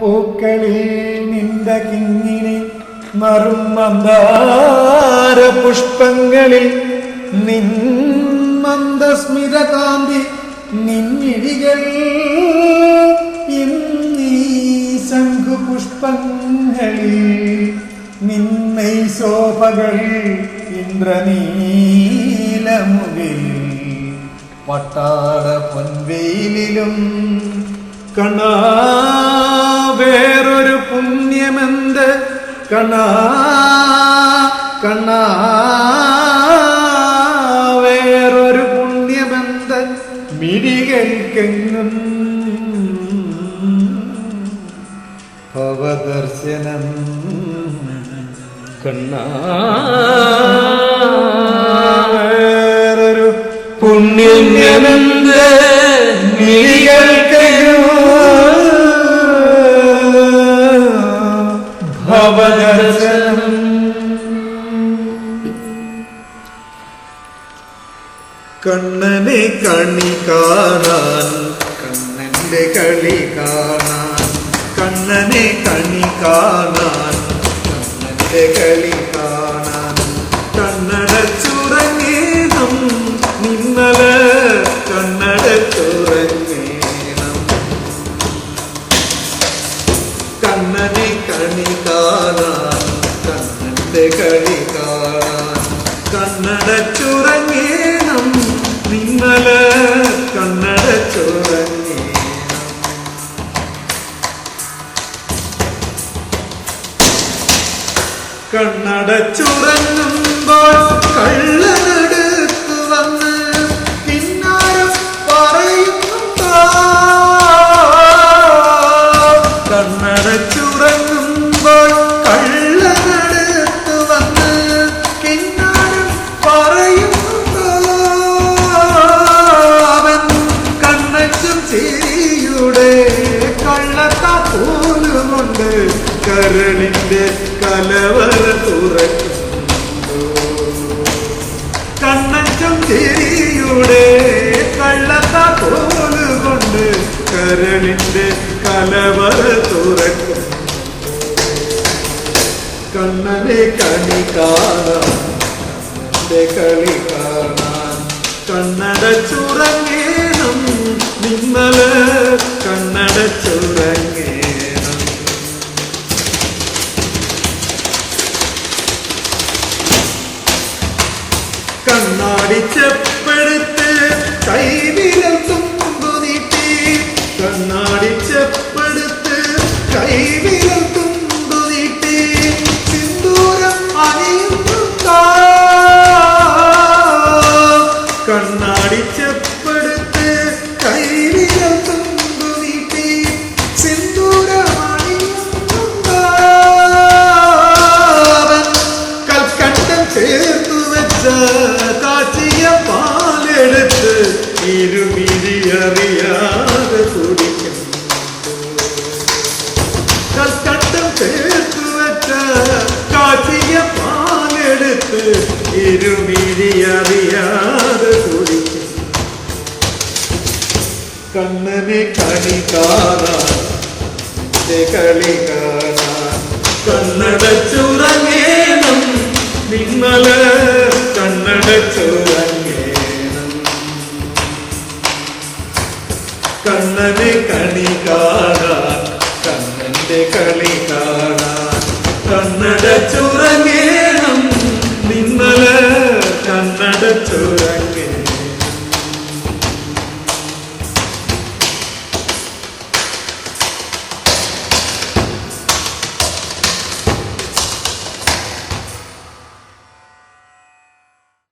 പൂക്കളിൽ നിന്റെ കിങ്ങിണി മറും മന്ദാര പുഷ്പങ്ങളിൽ നിൻ മന്ദസ്മിതകാന്തി നിന്നിടികൾ ഇന്നീ ശംഖു പുഷ്പങ്ങളിൽ നിന്നൈ ശോഭകൾ ഇന്ദ്രനീലമുകിൽ. പട്ടാട പൊൻവെയിലും കണാ വേറൊരു പുണ്യമെന്ത്? കണാ കണാ വേറൊരു പുണ്യമെന്ത്? മിഴികൾക്കെങ്ങും ഭവദർശനം. കണ്ണാ കണ്ണനെ കണി കാണാൻ കണ്ണന്റെ കളി കാണാൻ കണ്ണനെ കണി കാണാൻ കണ്ണന്റെ കളി കാണാൻ. കണ്ണടച്ചുറങ്ങേണം നിന്നല കണ്ണടച്ചുറങ്ങേണം കണ്ണനെ കണി കാണാൻ കണ്ണന്റെ കളി കാണാൻ. കണ്ണടച്ചുറങ്ങേണം കണ്ണടച്ചുറങ്ങുമ്പോൾ കള്ളനടുത്ത് വന്ന് പിന്നാരം പറയുന്നുണ്ടോ? കണ്ണടച്ചുറങ്ങുമ്പോൾ വന്ന് പിന്നാരം പറയുന്നുണ്ടോ? കണ്ണച്ചും കള്ളത്താ പോലുമുണ്ട് കരളിന്റെ കലവറ തുറക്കുന്നു കണ്ണച്ചും ചിരിയുടെ കള്ളത്താ കരളിന്റെ കലവറ തുറക്കുന്നു കണ്ണനെ കണി കണ്ണന്റെ കളി കാണാൻ കണ്ണടച്ചുറങ്ങേണം നിന്നൽ കണ്ണടച്ചുറങ്ങേണം കണ്ണാടി ചെപ്പെടുത്ത് കൈവിരൽ തുമ്പു നീട്ടി. കണ്ണാടി ചെപ്പെടുത്ത് കൈവിരൽ തുമ്പു നീട്ടി. സിന്ദൂരം അണിയുന്നുണ്ടോ? കണ്ണാടി ഇരുമിരി അറിയാതെ കുടിക്കും കണ്ണനെ കണി കാണാൻ കളി കാണാൻ. കണ്ണടച്ചുറങ്ങേണം നിന്നല കണ്ണടച്ചുറങ്ങേണം കണ്ണനെ കണി കാണാൻ കണ്ണന്റെ കളി കാണാൻ. കണ്ണടച്ചുറങ്ങ surrender.